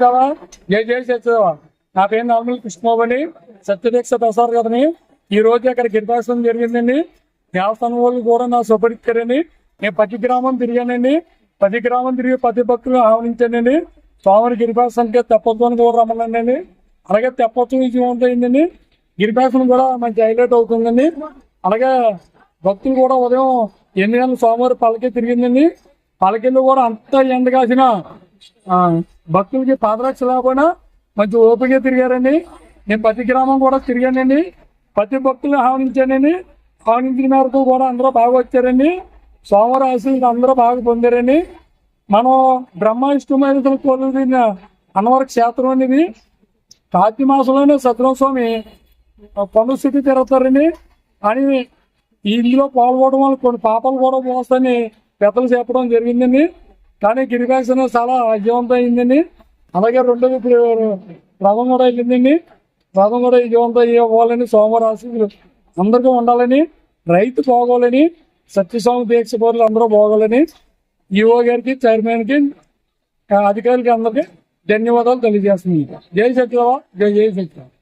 జై జై సత్యదేవా నా పేరు నార్మల్ కృష్ణబాబుని సత్యదీక్ష ప్రసాద్ కదని ఈ రోజు అక్కడ గిరిదాసం జరిగిందండి. దేవస్థానం వాళ్ళు కూడా నా సుపరిచారండి నేను ప్రతి గ్రామం తిరిగానండి. ప్రతి గ్రామం తిరిగి ప్రతి భక్తులు ఆహ్వానించానండి. స్వామి గిరిదాసానికి తెప్పత్వం కూడా రమ్మనండి అలాగే తెప్పత్వం ఇది అయిందండి గిరిదాసం కూడా మంచి హైలైట్ అవుతుందండి. అలాగే భక్తులు కూడా ఉదయం ఎనిమిది గంటల స్వామివారి పలకి తిరిగిందండి. పలకిందు కూడా అంత ఎండ కాసిన భక్తులకి పాదరక్ష లేకుండా మంచి ఓపిక తిరిగారండి. నేను ప్రతి గ్రామం కూడా తిరిగానండి. ప్రతి భక్తులు ఆహ్వానించానండి. ఆహ్వానించిన మేరకు కూడా అందరూ బాగా వచ్చారండి. సోమవారం అందరూ బాగా పొందారండి. మనం బ్రహ్మ విష్ణుమైన కోరిన అన్నవర క్షేత్రం అనేది కార్తీక మాసంలోనే సత్యనారాయణ స్వామి స్థితి తిరుగుతారని అని ఇందులో పాల్గొనడం వల్ల కొన్ని పాపాలు కూడా పోస్తాయని పెద్దలు చెప్పడం జరిగిందండి. కానీ గిరికాసన చాలా విజయవంతం అయిందండి అలాగే రెండోది ఇప్పుడు రథం కూడా వెళ్ళిందండి. రథం కూడా విజయవంతం అవ్వాలని సోమరాశి అందరికీ ఉండాలని రైతు పోగోలని సత్యస్వామి దీక్ష పౌరులు అందరూ బాగోవాలని ఈఓ గారికి చైర్మన్కి అధికారులకి అందరికీ ధన్యవాదాలు తెలియజేస్తున్నాయి జై సత్యవా జై జై సత్యవా